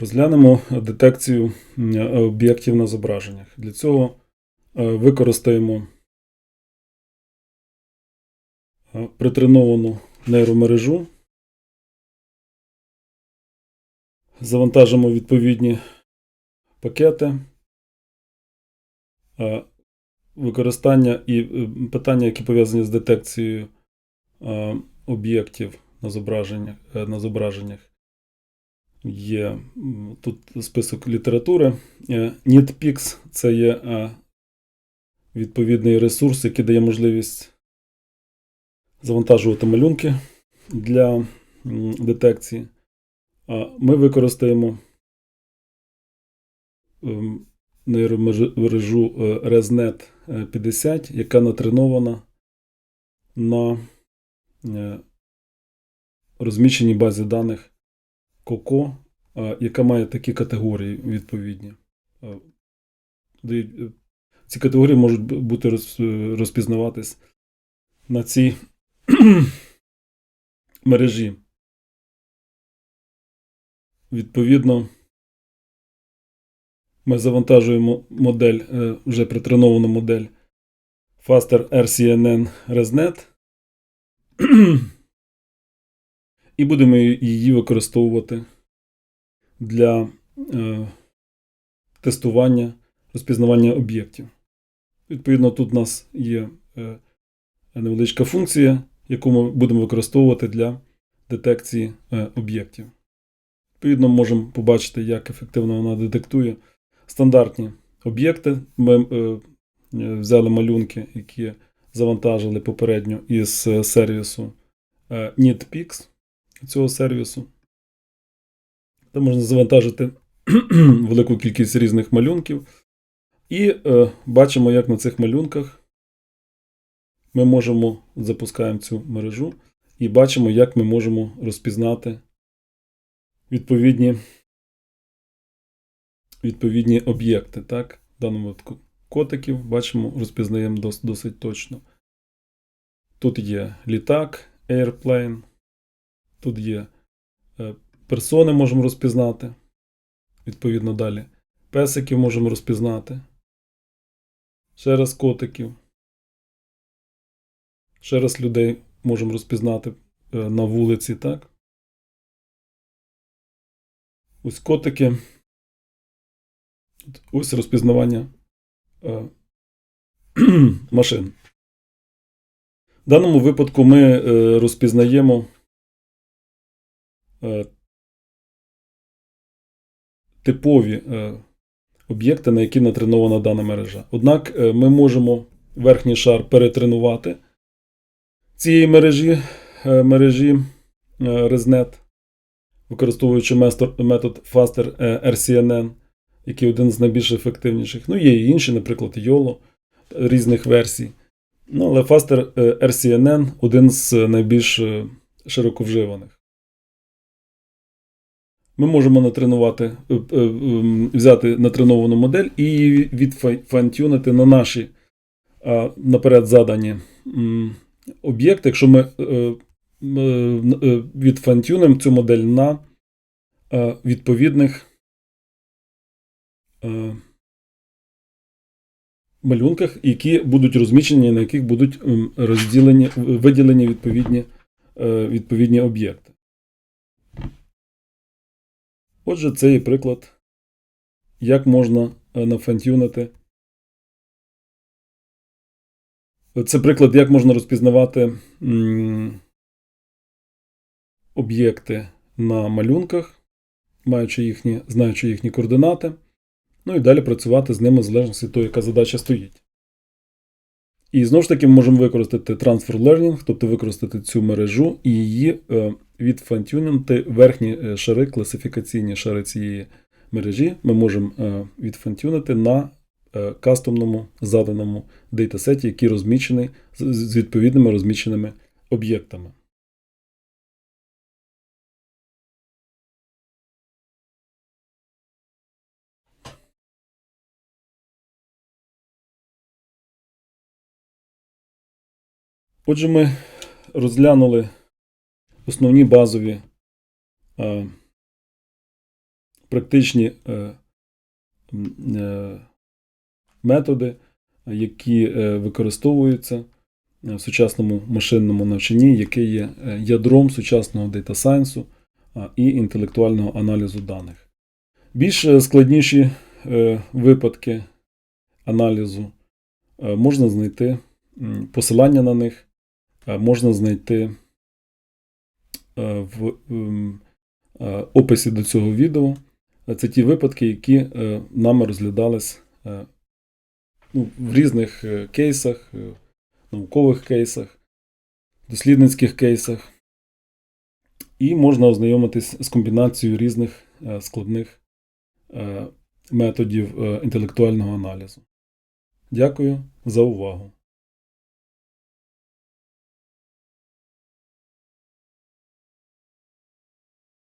Розглянемо детекцію е, об'єктів на зображеннях. Для цього е, використаємо е, притреновану нейромережу, завантажимо відповідні пакети, використання і питання, які пов'язані з детекцією об'єктів на зображеннях. Є тут список літератури. Е, це є е, відповідний ресурс, який дає можливість завантажувати малюнки для детекції. Ми використаємо ем, нейромережу е, ResNet е, 50, яка натренована на розміщеній базі даних Коко, е, яка має такі категорії відповідні. Е, е, Ці категорії можуть бути розпізнаватись на цій мережі. Відповідно, ми завантажуємо модель, вже притреновану модель Faster RCNN ResNet і будемо її використовувати для е, тестування, розпізнавання об'єктів. Відповідно, тут у нас є е, невеличка функція, яку ми будемо використовувати для детекції е, об'єктів. Відповідно, можемо побачити, як ефективно вона детектує стандартні об'єкти. Ми е, е, взяли малюнки, які завантажили попередньо із е, сервісу е, NetPix цього сервісу. Там можна завантажити велику кількість різних малюнків. І е, бачимо, як на цих малюнках ми можемо запускаємо цю мережу і бачимо, як ми можемо розпізнати відповідні, відповідні об'єкти. Так? В даному випадку котиків бачимо, розпізнаємо дос, досить точно. Тут є літак, airplane. Тут є е, персони, можемо розпізнати. Відповідно, далі. Песиків можемо розпізнати. Ще раз котиків. Ще раз людей можемо розпізнати е, на вулиці, так? Ось котики. Ось розпізнавання е, машин. В даному випадку ми е, розпізнаємо типові е, об'єкти, на які натренована дана мережа. Однак е, ми можемо верхній шар перетренувати цієї мережі, е, мережі е, ResNet, використовуючи метод Faster е, RCNN, який один з найбільш ефективніших. Ну, є і інші, наприклад, YOLO різних версій. Ну, але Faster е, RCNN один з найбільш е, широко вживаних. Ми можемо натренувати, е, е, ем, взяти натреновану модель і відфантюнити на наші наперед задані об'єкти, якщо ми е, відфантюнимо цю модель на відповідних малюнках, які будуть розміщені, на яких будуть розділені, виділені відповідні, відповідні об'єкти. Отже, це є приклад, як можна е, нафантюнити. Це приклад, як можна розпізнавати об'єкти на малюнках, маючи їхні, знаючи їхні координати. Ну і далі працювати з ними в залежності від того, яка задача стоїть. І знову ж таки ми можемо використати Transfer Learning, тобто використати цю мережу і її е, відфантюнити верхні е, шари, класифікаційні шари цієї мережі. Ми можемо е, відфантюнити на кастомному заданому дейтасеті, який розміщений з відповідними розміщеними об'єктами. Отже, ми розглянули основні базові е, практичні е, е, методи, які е, використовуються е, в сучасному машинному навчанні, яке є е, ядром сучасного дейта сайенсу і інтелектуального аналізу даних. Більш складніші е, випадки аналізу можна знайти посилання на них, можна знайти е, в ем, е, описі до цього відео. Е, Це ті випадки, які е, нами розглядались е, ну, в різних е, кейсах, е, наукових кейсах, дослідницьких кейсах. І можна ознайомитись з комбінацією різних е, складних е, методів е, інтелектуального аналізу. Дякую за увагу.